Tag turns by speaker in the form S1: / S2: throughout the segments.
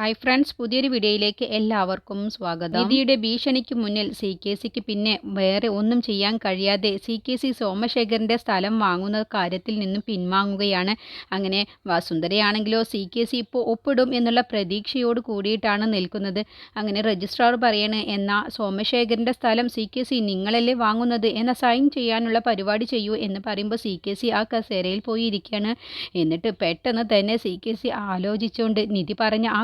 S1: Hi friends പുതിയൊരു വീഡിയോയിലേക്ക് എല്ലാവർക്കും സ്വാഗതം. നിധിയുടെ ഭീഷണിക്ക് മുന്നിൽ സി കെ സിക്ക് പിന്നെ വേറെ ഒന്നും ചെയ്യാൻ കഴിയാതെ സി കെ സി സോമശേഖരന്റെ സ്ഥലം വാങ്ങുന്ന കാര്യത്തിൽ നിന്നും പിൻവാങ്ങുകയാണ്. അങ്ങനെ വസുന്ധരയാണെങ്കിലോ സി കെ സി ഇപ്പോൾ ഒപ്പിടും എന്നുള്ള പ്രതീക്ഷയോട് കൂടിയിട്ടാണ് നിൽക്കുന്നത്. അങ്ങനെ രജിസ്ട്രാർ പറയണ് എന്നാൽ സോമശേഖരന്റെ സ്ഥലം സി കെ സി നിങ്ങളല്ലേ വാങ്ങുന്നത്? എന്ന സൈൻ ചെയ്യാനുള്ള പരിപാടി ചെയ്യൂ എന്ന് പറയുമ്പോൾ സി കെ സി ആ കസേരയിൽ പോയി ഇരിക്കുകയാണ് എന്നിട്ട് പെട്ടെന്ന് തന്നെ സി കെ സി ആലോചിച്ചുകൊണ്ട് നിധി പറഞ്ഞ ആ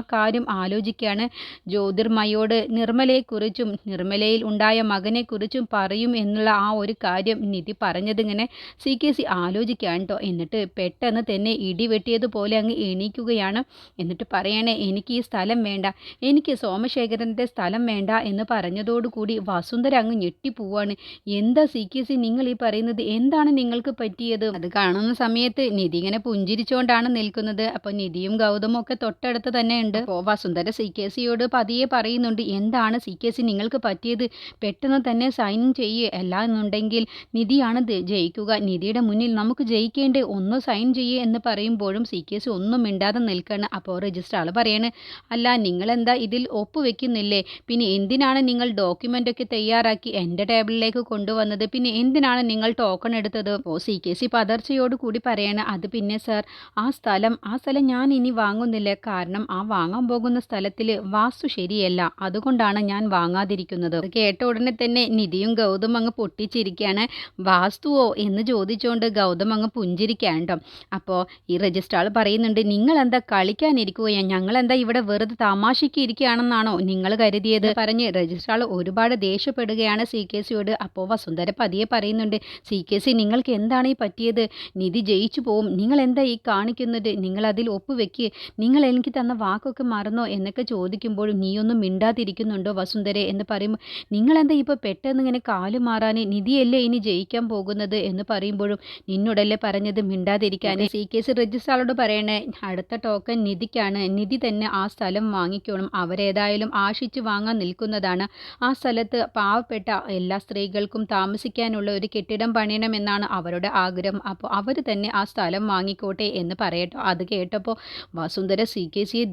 S1: ആലോചിക്കുകയാണ്. ജ്യോതിർമയോട് നിർമ്മലയെക്കുറിച്ചും നിർമ്മലയിൽ ഉണ്ടായ മകനെക്കുറിച്ചും പറയും എന്നുള്ള ആ ഒരു കാര്യം നിധി പറഞ്ഞതിങ്ങനെ സി കെ സി ആലോചിക്കുകയാണ് കേട്ടോ എന്നിട്ട് പെട്ടെന്ന് തന്നെ ഇടിവെട്ടിയതുപോലെ അങ്ങ് എണീക്കുകയാണ്. എന്നിട്ട് പറയണേ എനിക്ക് ഈ സ്ഥലം വേണ്ട. എനിക്ക് സോമശേഖരന്റെ സ്ഥലം വേണ്ട എന്ന് പറഞ്ഞതോടുകൂടി വസുന്ധര അങ്ങ് ഞെട്ടിപ്പോവാണ് എന്താ സി കെ സി നിങ്ങൾ ഈ പറയുന്നത്? എന്താണ് നിങ്ങൾക്ക് പറ്റിയത്? അത് കാണുന്ന സമയത്ത് നിധി ഇങ്ങനെ പുഞ്ചിരിച്ചുകൊണ്ടാണ് നിൽക്കുന്നത്. അപ്പോൾ നിധിയും ഗൗതമും ഒക്കെ തൊട്ടടുത്ത് തന്നെ ഉണ്ട്. വസുന്ധര സി കെ സിയോട് പതിയെ പറയുന്നുണ്ട് എന്താണ് സി കെ സി നിങ്ങൾക്ക് പറ്റിയത്? പെട്ടെന്ന് തന്നെ സൈൻ ചെയ്യുക അല്ല എന്നുണ്ടെങ്കിൽ നിധിയാണ് ജയിക്കുക. നിധിയുടെ മുന്നിൽ നമുക്ക് ജയിക്കേണ്ടേ. ഒന്ന് സൈൻ ചെയ്യുക എന്ന് പറയുമ്പോഴും സി കെ സി ഒന്നും മിണ്ടാതെ നിൽക്കണം. അപ്പോൾ രജിസ്ട്രാൾ പറയാണ് അല്ല നിങ്ങളെന്താ ഇതിൽ ഒപ്പ് വെക്കുന്നില്ലേ പിന്നെ എന്തിനാണ് നിങ്ങൾ ഡോക്യുമെന്റ് ഒക്കെ തയ്യാറാക്കി എന്റെ ടേബിളിലേക്ക് കൊണ്ടുവന്നത്? പിന്നെ എന്തിനാണ് നിങ്ങൾ ടോക്കൺ എടുത്തത്? ഓ സി കെ സി പതർച്ചയോട് കൂടി പറയാണ് അത് പിന്നെ സർ ആ സ്ഥലം ആ സ്ഥലം ഞാൻ ഇനി വാങ്ങുന്നില്ല. കാരണം ആ വാങ്ങാൻ പോകുന്ന സ്ഥലത്തിൽ വാസ്തു ശരിയല്ല. അതുകൊണ്ടാണ് ഞാൻ വാങ്ങാതിരിക്കുന്നത്. കേട്ട ഉടനെ തന്നെ നിധിയും ഗൗതം അങ്ങ് പൊട്ടിച്ചിരിക്കുകയാണ് വാസ്തുവോ എന്ന് ചോദിച്ചുകൊണ്ട് ഗൗതം അങ്ങ് പുഞ്ചിരിക്കാണ്ടോ അപ്പോൾ ഈ രജിസ്ട്രാൾ പറയുന്നുണ്ട് നിങ്ങൾ എന്താ കളിക്കാനിരിക്കുകയാണ് ഞങ്ങൾ എന്താ ഇവിടെ വെറുതെ തമാശയ്ക്ക് ഇരിക്കുകയാണെന്നാണോ നിങ്ങൾ കരുതിയത്? പറഞ്ഞ് രജിസ്ട്രാൾ ഒരുപാട് ദേഷ്യപ്പെടുകയാണ് സി കെ സിയോട്. അപ്പോൾ വസുന്ധര പതിയെ പറയുന്നുണ്ട് സി കെ സി നിങ്ങൾക്ക് എന്താണ് ഈ പറ്റിയത്? നിധി ജയിച്ചു പോവും. നിങ്ങൾ എന്താ ഈ കാണിക്കുന്നത്? നിങ്ങൾ അതിൽ ഒപ്പുവെക്ക്. നിങ്ങൾ എനിക്ക് തന്ന വാക്കൊക്കെ മറന്നോ എന്നൊക്കെ ചോദിക്കുമ്പോഴും നീയൊന്നും മിണ്ടാതിരിക്കുന്നുണ്ടോ വസുന്ധരെ എന്ന് പറയുമ്പോൾ നിങ്ങളെന്താ ഇപ്പോൾ പെട്ടെന്ന് ഇങ്ങനെ കാൽ മാറാൻ നിധിയല്ലേ ഇനി ജയിക്കാൻ പോകുന്നത്? എന്ന് പറയുമ്പോഴും നിന്നോടല്ലേ പറഞ്ഞത് മിണ്ടാതിരിക്കാൻ സി കെ സി രജിസ്ട്രാളോട് പറയണേ അടുത്ത ടോക്കൺ നിധിക്കാണ്. നിധി തന്നെ ആ സ്ഥലം വാങ്ങിക്കണം അവരേതായാലും ആശിച്ച് വാങ്ങാൻ നിൽക്കുന്നതാണ്. ആ സ്ഥലത്ത് പാവപ്പെട്ട എല്ലാ സ്ത്രീകൾക്കും താമസിക്കാനുള്ള ഒരു കെട്ടിടം പണിയണമെന്നാണ് അവരുടെ ആഗ്രഹം. അപ്പോൾ അവർ തന്നെ ആ സ്ഥലം വാങ്ങിക്കോട്ടെ എന്ന് പറയട്ടോ. അത് കേട്ടപ്പോൾ വസുന്ധര സി കെ സിയെ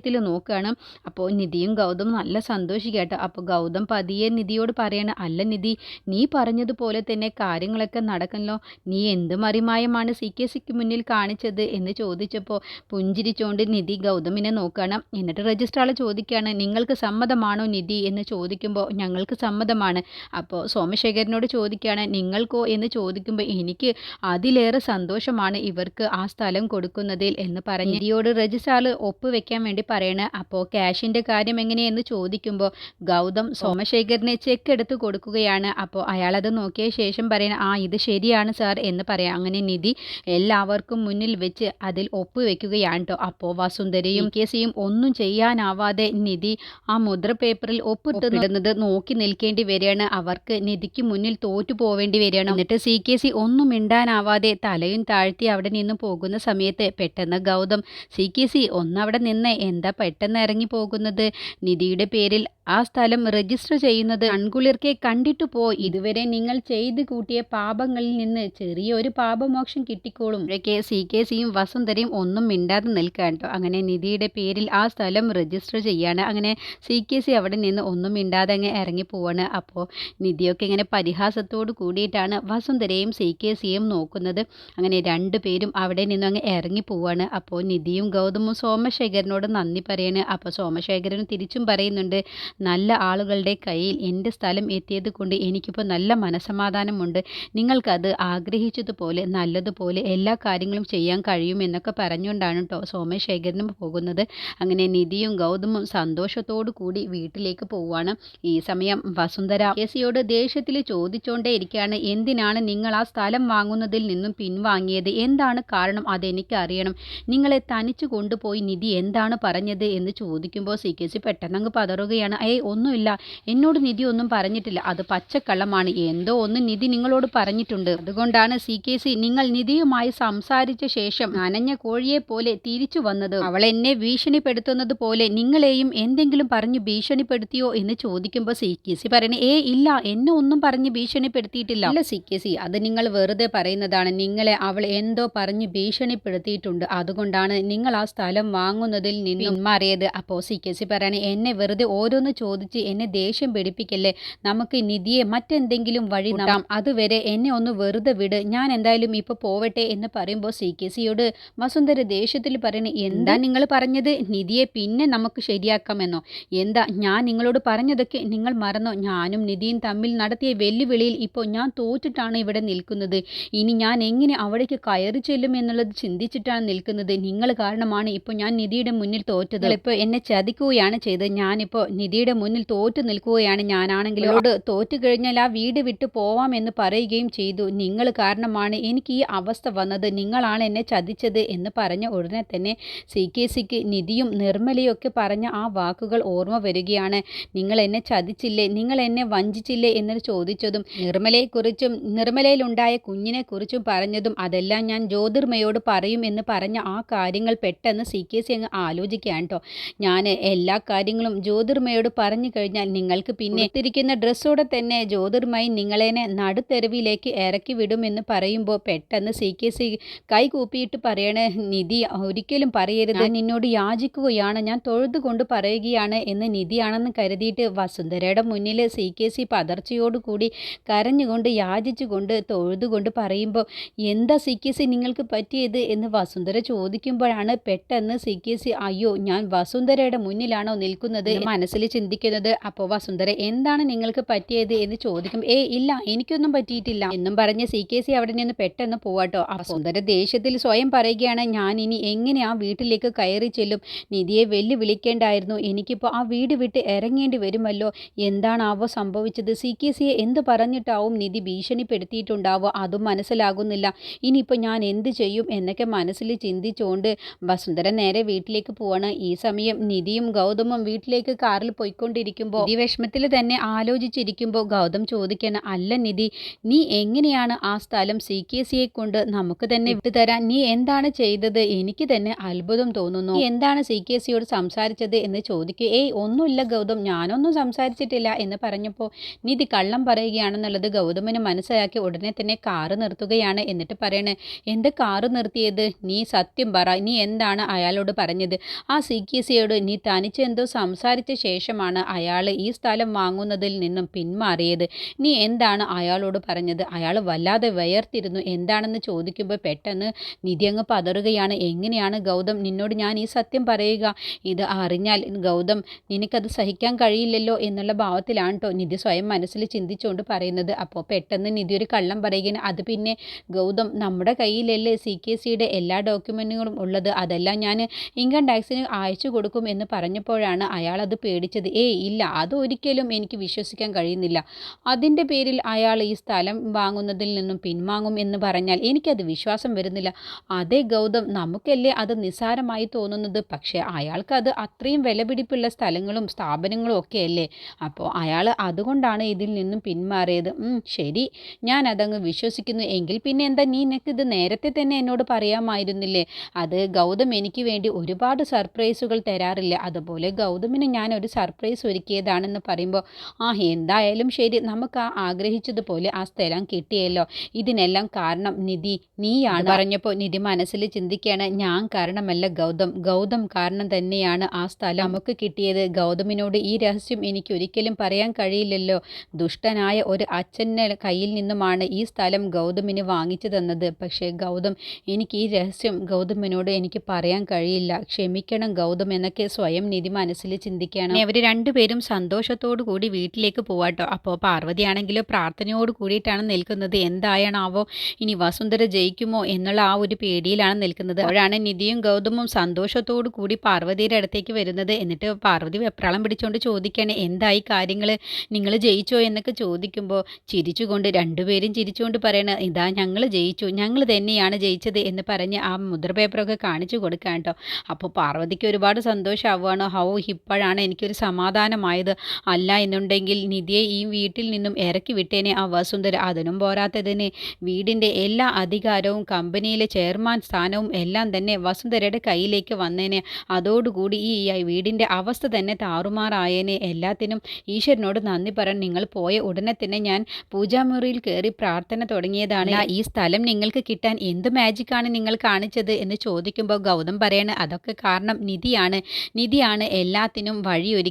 S1: ദേഷ്യത്തിൽ നോക്കുകയാണ്. അപ്പോൾ നിധിയും ഗൗതം നല്ല സന്തോഷിക്കട്ടോ അപ്പോൾ ഗൗതം പതിയെ നിധിയോട് പറയണം അല്ല നിധി നീ പറഞ്ഞതുപോലെ തന്നെ കാര്യങ്ങളൊക്കെ നടക്കണല്ലോ. നീ എന്ത് മറിമായമാണ് സി കെ സിക്ക് മുന്നിൽ കാണിച്ചത്? എന്ന് ചോദിച്ചപ്പോൾ പുഞ്ചിരിച്ചുകൊണ്ട് നിധി ഗൗതമിനെ നോക്കുകയാണ്. എന്നിട്ട് രജിസ്ട്രാളെ ചോദിക്കുകയാണ് നിങ്ങൾക്ക് സമ്മതമാണോ നിധി? എന്ന് ചോദിക്കുമ്പോൾ ഞങ്ങൾക്ക് സമ്മതമാണ്. അപ്പോൾ സോമശേഖരനോട് ചോദിക്കുകയാണ് നിങ്ങൾക്കോ? എന്ന് ചോദിക്കുമ്പോൾ എനിക്ക് അതിലേറെ സന്തോഷമാണ് ഇവർക്ക് ആ സ്ഥലം കൊടുക്കുന്നതിൽ എന്ന് പറഞ്ഞ് നിധിയോട് രജിസ്ട്രാൾ ഒപ്പുവെക്കാൻ വേണ്ടി പറയണ അപ്പോൾ ക്യാഷിന്റെ കാര്യം എങ്ങനെയെന്ന് ചോദിക്കുമ്പോൾ ഗൗതം സോമശേഖരനെ ചെക്ക് എടുത്ത് കൊടുക്കുകയാണ്. അപ്പോൾ അയാളത് നോക്കിയ ശേഷം പറയണ ആ ഇത് ശരിയാണ് സാർ എന്ന് പറയാം. അങ്ങനെ നിധി എല്ലാവർക്കും മുന്നിൽ വെച്ച് അതിൽ ഒപ്പുവെക്കുകയാണ് കേട്ടോ അപ്പോൾ വസുന്ധരയും കെ സിയും ഒന്നും ചെയ്യാനാവാതെ നിധി ആ മുദ്ര പേപ്പറിൽ ഒപ്പിട്ടുന്നത് നോക്കി നിൽക്കേണ്ടി വരികയാണ്. അവർക്ക് നിധിക്ക് മുന്നിൽ തോറ്റു പോവേണ്ടി വരികയാണ്. എന്നിട്ട് സി കെ സി ഒന്നും മിണ്ടാനാവാതെ തലയും താഴ്ത്തി അവിടെ നിന്ന് പോകുന്ന സമയത്ത് പെട്ടെന്ന് ഗൗതം സി കെ സി ഒന്നവിടെ നിന്ന് എന്താ പെട്ടെന്ന് ഇറങ്ങി പോകുന്നത്? നിധിയുടെ പേരിൽ ആ സ്ഥലം രജിസ്റ്റർ ചെയ്യുന്നത് കൺകുളിർക്കെ കണ്ടിട്ട് പോ. ഇതുവരെ നിങ്ങൾ ചെയ്ത് കൂട്ടിയ പാപങ്ങളിൽ നിന്ന് ചെറിയൊരു പാപമോക്ഷം കിട്ടിക്കോളും. ഇവരൊക്കെ സി കെ സിയും വസുന്ധരയും ഒന്നും മിണ്ടാതെ നിൽക്കാൻ കേട്ടോ അങ്ങനെ നിധിയുടെ പേരിൽ ആ സ്ഥലം രജിസ്റ്റർ ചെയ്യാണ്. അങ്ങനെ സി കെ സി അവിടെ നിന്ന് ഒന്നും മിണ്ടാതെ അങ്ങ് ഇറങ്ങി പോവാണ്. അപ്പോൾ നിധിയൊക്കെ ഇങ്ങനെ പരിഹാസത്തോട് കൂടിയിട്ടാണ് വസുന്ധരയും സി കെ സിയും നോക്കുന്നത്. അങ്ങനെ രണ്ടുപേരും അവിടെ നിന്നും അങ്ങ് ഇറങ്ങി പോവാണ്. അപ്പോൾ നിധിയും ഗൗതമും സോമശേഖരനോട് നന്ദി പറയാണ്. അപ്പോൾ സോമശേഖരൻ തിരിച്ചും പറയുന്നുണ്ട് നല്ല ആളുകളുടെ കയ്യിൽ എന്റെ സ്ഥലം എത്തിയത് കൊണ്ട് എനിക്കിപ്പോൾ നല്ല മനസമാധാനമുണ്ട് നിങ്ങൾക്കത് ആഗ്രഹിച്ചതുപോലെ നല്ലതുപോലെ എല്ലാ കാര്യങ്ങളും ചെയ്യാൻ കഴിയുമെന്നൊക്കെ പറഞ്ഞുകൊണ്ടാണ് കേട്ടോ സോമശേഖരനും പോകുന്നത്. അങ്ങനെ നിധിയും ഗൗതമും സന്തോഷത്തോടു കൂടി വീട്ടിലേക്ക് പോവുകയാണ്. ഈ സമയം വസുന്ധര കേസിയോട് ദേഷ്യത്തിൽ ചോദിച്ചുകൊണ്ടേ ഇരിക്കുകയാണ്. എന്തിനാണ് നിങ്ങൾ ആ സ്ഥലം വാങ്ങുന്നതിൽ നിന്നും പിൻവാങ്ങിയത്? എന്താണ് കാരണം? അതെനിക്ക് അറിയണം. നിങ്ങളെ തനിച്ചു കൊണ്ടുപോയി നിധി എന്താണ് പറഞ്ഞത് എന്ന് ചോദിക്കുമ്പോൾ സി കെ സി പെട്ടെന്ന് അങ്ങ് പതറുകയാണ്. ഏയ് ഒന്നുമില്ല. എന്നോട് നിധി ഒന്നും പറഞ്ഞിട്ടില്ല. അത് പച്ചക്കള്ളമാണ്. എന്തോ ഒന്ന് നിധി നിങ്ങളോട് പറഞ്ഞിട്ടുണ്ട്. അതുകൊണ്ടാണ് സി കെ സി നിങ്ങൾ നിധിയുമായി സംസാരിച്ച ശേഷം നനഞ്ഞ കോഴിയെ പോലെ തിരിച്ചു വന്നത്. അവൾ എന്നെ ഭീഷണിപ്പെടുത്തുന്നത് പോലെ നിങ്ങളെയും എന്തെങ്കിലും പറഞ്ഞു ഭീഷണിപ്പെടുത്തിയോ എന്ന് ചോദിക്കുമ്പോൾ സി കെ സി പറയണേ ഏ ഇല്ല. എന്നെ ഒന്നും പറഞ്ഞ് ഭീഷണിപ്പെടുത്തിയിട്ടില്ല. അല്ല സി കെ സി അത് നിങ്ങൾ വെറുതെ പറയുന്നതാണ്. നിങ്ങളെ അവൾ എന്തോ പറഞ്ഞ് ഭീഷണിപ്പെടുത്തിയിട്ടുണ്ട്. അതുകൊണ്ടാണ് നിങ്ങൾ ആ സ്ഥലം വാങ്ങുന്നതിൽ നിന്ന് പിന്മാറിയത് അപ്പോൾ സി കെ സി പറയണേ എന്നെ വെറുതെ ഓരോന്ന് ചോദിച്ച് എന്നെ ദേഷ്യം പിടിപ്പിക്കല്ലേ? നമുക്ക് നിധിയെ മറ്റെന്തെങ്കിലും വഴി നാം അതുവരെ എന്നെ ഒന്ന് വെറുതെ വിട്. ഞാൻ എന്തായാലും ഇപ്പോൾ പോവട്ടെ എന്ന് പറയുമ്പോൾ സി കെ സിയോട് വസുന്ധര ദേഷ്യത്തിൽ പറയണേ എന്താ നിങ്ങൾ പറഞ്ഞത്? നിധിയെ പിന്നെ നമുക്ക് ശരിയാക്കാമെന്നോ? എന്താ ഞാൻ നിങ്ങളോട് പറഞ്ഞതൊക്കെ നിങ്ങൾ മറന്നോ? ഞാനും നിധിയും തമ്മിൽ നടത്തിയ വെല്ലുവിളിയിൽ ഇപ്പോൾ ഞാൻ തോറ്റിട്ടാണ് ഇവിടെ നിൽക്കുന്നത്. ഇനി ഞാൻ എങ്ങനെ അവിടേക്ക് കയറി ചെല്ലും എന്നുള്ളത് ചിന്തിച്ചിട്ടാണ് നിൽക്കുന്നത്. നിങ്ങൾ കാരണമാണ് ഇപ്പോൾ ഞാൻ നിധിയുടെ മുന്നിൽ തോറ്റത്. ഇപ്പോൾ എന്നെ ചതിക്കുകയാണ് ചെയ്തത്. ഞാനിപ്പോൾ നിധിയുടെ മുന്നിൽ തോറ്റു നിൽക്കുകയാണ് ഞാനാണെങ്കിലോട് തോറ്റു കഴിഞ്ഞാൽ ആ വീട് വിട്ടു പോവാം എന്ന് പറയുകയും ചെയ്തു. നിങ്ങൾ കാരണമാണ് എനിക്ക് ഈ അവസ്ഥ വന്നത്. നിങ്ങളാണ് എന്നെ ചതിച്ചത് എന്ന് പറഞ്ഞ ഉടനെ തന്നെ സി കെ സിക്ക് നിധിയും നിർമ്മലയും ഒക്കെ പറഞ്ഞ ആ വാക്കുകൾ ഓർമ്മ വരികയാണ്. നിങ്ങൾ എന്നെ ചതിച്ചില്ലേ? നിങ്ങൾ എന്നെ വഞ്ചിച്ചില്ലേ? എന്ന് ചോദിച്ചതും നിർമ്മലയെക്കുറിച്ചും നിർമ്മലയിലുണ്ടായ കുഞ്ഞിനെക്കുറിച്ചും പറഞ്ഞതും അതെല്ലാം ഞാൻ ജ്യോതിർമയോട് പറയും എന്ന് പറഞ്ഞ ആ കാര്യങ്ങൾ പെട്ടെന്ന് സി കെ സി അങ്ങ് ആലോചിക്കുകയാണ് കേട്ടോ ഞാൻ എല്ലാ കാര്യങ്ങളും ജ്യോതിർമയോട് പറഞ്ഞു കഴിഞ്ഞാൽ നിങ്ങൾക്ക് പിന്നെ തിരിക്കുന്ന ഡ്രസ്സോടെ തന്നെ ജ്യോതിർമയി നിങ്ങളെന്നെ നടുത്തെരുവിലേക്ക് ഇറക്കി വിടുമെന്ന് പറയുമ്പോൾ പെട്ടെന്ന് സി കെ സി കൈ കൂപ്പിയിട്ട് പറയണേ നിധി ഒരിക്കലും പറയരുത്. നിന്നോട് യാചിക്കുകയാണ്. ഞാൻ തൊഴുതുകൊണ്ട് പറയുകയാണ് എന്ന് നിധിയാണെന്ന് കരുതിയിട്ട് വസുന്ധരയുടെ മുന്നിൽ സി കെ സി പതർച്ചയോടുകൂടി കരഞ്ഞുകൊണ്ട് യാചിച്ചുകൊണ്ട് തൊഴുതുകൊണ്ട് പറയുമ്പോൾ എന്താ സി കെ സി നിങ്ങൾക്ക് പറ്റിയത്? എന്ന് വസുന്ധര ചോദിക്കുമ്പോഴാണ് പെട്ടെന്ന് സി കെ സി അയ്യോ ഞാൻ വസുന്ധരയുടെ മുന്നിലാണോ നിൽക്കുന്നത്? മനസ്സിൽ ചിന്തിക്കുന്നത് അപ്പോൾ വസുന്ധര എന്താണ് നിങ്ങൾക്ക് പറ്റിയത്? എന്ന് ചോദിക്കും. ഏ ഇല്ല എനിക്കൊന്നും പറ്റിയിട്ടില്ല. എന്നും പറഞ്ഞ് സി കെ സി അവിടെ നിന്ന് പെട്ടെന്ന് പോവാട്ടോ വസുന്ധര ദേഷ്യത്തിൽ സ്വയം പറയുകയാണ് ഞാൻ ഇനി എങ്ങനെ ആ വീട്ടിലേക്ക് കയറി ചെല്ലും? നിധിയെ വെല്ലുവിളിക്കേണ്ടായിരുന്നു. എനിക്കിപ്പോൾ ആ വീട് വിട്ട് ഇറങ്ങേണ്ടി വരുമല്ലോ. എന്താണാവോ സംഭവിച്ചത്? സി കെ സിയെ എന്ത് പറഞ്ഞിട്ടാവും നിധി ഭീഷണിപ്പെടുത്തിയിട്ടുണ്ടാവോ അതും മനസ്സിലാകുന്നില്ല. ഇനിയിപ്പോൾ ഞാൻ എന്ത് ചെയ്യും? എന്നൊക്കെ മനസ്സിൽ ചിന്തിച്ചുകൊണ്ട് വസുന്ധര നേരെ വീട്ടിലേക്ക് പോവാണ്. ഈ സമയം നിധിയും ഗൗതമും വീട്ടിലേക്ക് കാറിൽ പോയിക്കൊണ്ടിരിക്കുമ്പോൾ നിധി വിഷമത്തിൽ തന്നെ ആലോചിച്ചിരിക്കുമ്പോൾ ഗൗതം ചോദിക്കണം അല്ല നിധി നീ എങ്ങനെയാണ് ആ സ്ഥലം സി കെ സിയെ കൊണ്ട് നമുക്ക് തന്നെ വിട്ടുതരാൻ നീ എന്താണ് ചെയ്തത്? എനിക്ക് തന്നെ അത്ഭുതം തോന്നുന്നു. നീ എന്താണ് സി കെ സിയോട് സംസാരിച്ചത്? എന്ന് ചോദിക്കുക ഏയ് ഒന്നുമില്ല ഗൗതം ഞാനൊന്നും സംസാരിച്ചിട്ടില്ല. എന്ന് പറഞ്ഞപ്പോൾ നിധി കള്ളം പറയുകയാണെന്നുള്ളത് ഗൗതമിന് മനസ്സിലാക്കി ഉടനെ തന്നെ കാറ് നിർത്തുകയാണ്. എന്നിട്ട് പറയണേ എന്ത് കാറ് നിർത്തിയത്? നീ സത്യം പറ. നീ എന്താണ് അയാളോട് പറഞ്ഞത്? ആ സി കെ സിയോട് നീ തനിച്ച് എന്തോ സംസാരിച്ച ശേഷമാണ് അയാൾ ഈ സ്ഥലം വാങ്ങുന്നതിൽ നിന്നും പിന്മാറിയത്. നീ എന്താണ് അയാളോട് പറഞ്ഞത്? അയാൾ വല്ലാതെ വയർത്തിരുന്നു. എന്താണെന്ന് ചോദിക്കുമ്പോൾ പെട്ടെന്ന് നിധി അങ്ങ് പതറുകയാണ്. എങ്ങനെയാണ് ഗൗതം? നിന്നോട് ഞാൻ ഈ സത്യം പറയുക. ഇത് അറിഞ്ഞാൽ ഗൗതം നിനക്കത് സഹിക്കാൻ കഴിയില്ലല്ലോ എന്നുള്ള ഭാവത്തിലാണ് കേട്ടോ നിധി സ്വയം മനസ്സിൽ ചിന്തിച്ചുകൊണ്ട് പറയുന്നത്. അപ്പോൾ പെട്ടെന്ന് നിധി ഒരു കള്ളം പറയുകയാണ്. അത് പിന്നെ ഗൗതം നമ്മുടെ കയ്യിലല്ലേ സി കെ സിയുടെ എല്ലാ ഡോക്യുമെന്റുകളും ഉള്ളത്? അതെല്ലാം ഞാൻ ഇൻകം ടാക്സിന് അയച്ചു കൊടുക്കും എന്ന് പറഞ്ഞപ്പോഴാണ് അയാൾ അത് പേടിച്ചത്. ഏയ് ഇല്ല. അതൊരിക്കലും എനിക്ക് വിശ്വസിക്കാൻ കഴിയുന്നില്ല. അതിന്റെ പേരിൽ അയാൾ ഈ സ്ഥലം വാങ്ങുന്നതിൽ നിന്നും പിൻവാങ്ങും എന്ന് പറഞ്ഞാൽ എനിക്കത് വിശ്വാസം വരുന്നില്ല. അതേ ഗൗതം നമുക്കല്ലേ അത് നിസ്സാരമായി തോന്നുന്നത്? പക്ഷേ അയാൾക്കത് അത് അത്രയും വിലപിടിപ്പുള്ള സ്ഥലങ്ങളും സ്ഥാപനങ്ങളും ഒക്കെ അല്ലേ അപ്പോൾ അയാൾ അതുകൊണ്ടാണ് ഇതിൽ നിന്നും പിന്മാറിയത് ശരി. ഞാൻ അതങ്ങ് വിശ്വസിക്കുന്നു. എങ്കിൽ പിന്നെ എന്താ നീ ഇത് നേരത്തെ തന്നെ എന്നോട് പറയാമായിരുന്നില്ലേ? അത് ഗൗതം എനിക്ക് വേണ്ടി ഒരുപാട് സർപ്രൈസുകൾ തരാറില്ല. അതുപോലെ ഗൗതമിന് ഞാൻ ഒരു സർപ്രൈസ് ഒരുക്കിയതാണെന്ന് പറയുമ്പോൾ ആ എന്തായാലും ശരി നമുക്ക് ആ ആഗ്രഹിച്ചതുപോലെ ആ സ്ഥലം കിട്ടിയല്ലോ. ഇതിനെല്ലാം കാരണം നിധി നീയാണ്. പറഞ്ഞപ്പോൾ നിധി മനസ്സിൽ ചിന്തിക്കുകയാണ് ഞാൻ കാരണമല്ല ഗൗതം. ഗൗതം കാരണം തന്നെയാണ് ആ സ്ഥലം നമുക്ക് കിട്ടിയത്. ഗൗതമിനോട് ഈ രഹസ്യം എനിക്ക് ഒരിക്കലും പറയാൻ കഴിയില്ലല്ലോ. ദുഷ്ടനായ ഒരു അച്ഛന്റെ കയ്യിൽ നിന്നുമാണ് ഈ സ്ഥലം ഗൗതമിന് വാങ്ങിച്ചു തന്നത് പക്ഷേ ഗൗതം എനിക്ക് ഈ രഹസ്യം ഗൗതമിനോട് എനിക്ക് പറയാൻ കഴിയില്ല. ക്ഷമിക്കണം ഗൗതം എന്നൊക്കെ സ്വയം നിധി മനസ്സിൽ ചിന്തിക്കുകയാണ്. അവർ രണ്ടുപേരും സന്തോഷത്തോടു കൂടി വീട്ടിലേക്ക് പോവാട്ടോ. അപ്പോൾ പാർവതിയാണെങ്കിലും പ്രാർത്ഥനയോട് കൂടിയിട്ടാണ് നിൽക്കുന്നത്. എന്തായാണാവോ ഇനി വസുന്ധര ജയിക്കുമോ എന്നുള്ള ആ ഒരു പേടിയിലാണ് നിൽക്കുന്നത്. അപ്പോഴാണ് നിധിയും ഗൗതമും സന്തോഷത്തോടു കൂടി പാർവതിയുടെ അടുത്തേക്ക് വരുന്നത്. എന്നിട്ട് പാർവതി വെപ്രാളം പിടിച്ചുകൊണ്ട് ചോദിക്കുകയാണ് എന്തായി കാര്യങ്ങൾ നിങ്ങൾ ജയിച്ചോ? എന്നൊക്കെ ചോദിക്കുമ്പോൾ ചിരിച്ചുകൊണ്ട് രണ്ടുപേരും ചിരിച്ചുകൊണ്ട് പറയണ ഇതാ ഞങ്ങൾ ജയിച്ചു. ഞങ്ങൾ തന്നെയാണ് ജയിച്ചത് എന്ന് പറഞ്ഞ് ആ മുദ്ര പേപ്പറൊക്കെ കാണിച്ചു കൊടുക്കാൻ കേട്ടോ. അപ്പോൾ പാർവതിക്ക് ഒരുപാട് സന്തോഷമാവുകയാണ് ഹൗ ഇപ്പോഴാണ് എനിക്കൊരു സമാധാനമായത്. അല്ല എന്നുണ്ടെങ്കിൽ നിധിയെ ഈ വീട്ടിൽ നിന്നും ഇറക്കി വിട്ടേനെ ആ വസുന്ധര. അതിനും പോരാത്തതിന് വീടിന്റെ എല്ലാ അധികാരവും കമ്പനിയിലെ ചെയർമാൻ സ്ഥാനവും എല്ലാം തന്നെ വസുന്ധരയുടെ കയ്യിലേക്ക് വന്നേനെ. അതോടുകൂടി ഈ വീടിന്റെ അവസ്ഥ തന്നെ താറുമാറായേനെ. എല്ലാത്തിനും ഈശ്വരനോട് നന്ദി പറയാൻ നിങ്ങൾ പോയ ഉടനെ തന്നെ ഞാൻ പൂജാമുറിയിൽ കയറി പ്രാർത്ഥന തുടങ്ങിയതാണ്. ഈ സ്ഥലം നിങ്ങൾക്ക് കിട്ടാൻ എന്ത് മാജിക്കാണ് നിങ്ങൾ കാണിച്ചത് എന്ന് ചോദിക്കുമ്പോൾ ഗൗതം പറയണ അതൊക്കെ കാരണം നിധിയാണ്. നിധിയാണ് എല്ലാത്തിനും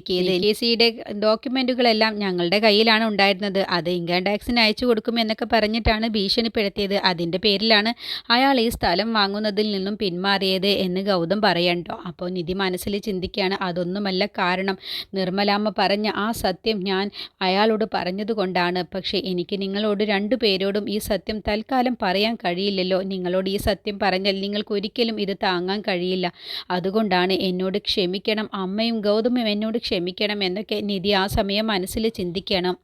S1: വഴിയൊരുക്കിയത് കെ സിയുടെ ഡോക്യുമെന്റുകളെല്ലാം ഞങ്ങളുടെ കയ്യിലാണ് ഉണ്ടായിരുന്നത്. അത് ഇൻകം ടാക്സിന് അയച്ചു കൊടുക്കുമെന്നൊക്കെ പറഞ്ഞിട്ടാണ് ഭീഷണിപ്പെടുത്തിയത്. അതിന്റെ പേരിലാണ് അയാൾ ഈ സ്ഥലം വാങ്ങുന്നതിൽ നിന്നും പിന്മാറിയത് എന്ന് ഗൗതം പറയണ്ടോ അപ്പോൾ നിധി മനസ്സിൽ ചിന്തിക്കുകയാണ്. അതൊന്നുമല്ല കാരണം. നിർമ്മലാമ്മ പറഞ്ഞ ആ സത്യം ഞാൻ അയാളോട് പറഞ്ഞതുകൊണ്ടാണ്. പക്ഷേ എനിക്ക് നിങ്ങളോട് രണ്ടു പേരോടും ഈ സത്യം തൽക്കാലം പറയാൻ കഴിയില്ലല്ലോ. നിങ്ങളോട് ഈ സത്യം പറഞ്ഞാൽ നിങ്ങൾക്ക് ഒരിക്കലും ഇത് താങ്ങാൻ കഴിയില്ല. അതുകൊണ്ടാണ് എന്നോട് ക്ഷമിക്കണം. അമ്മയും ഗൗതമും എന്നോട് ക്ഷമിക്കണം എന്നൊക്കെ നിധി ആ സമയം മനസ്സിൽ ചിന്തിക്കണം.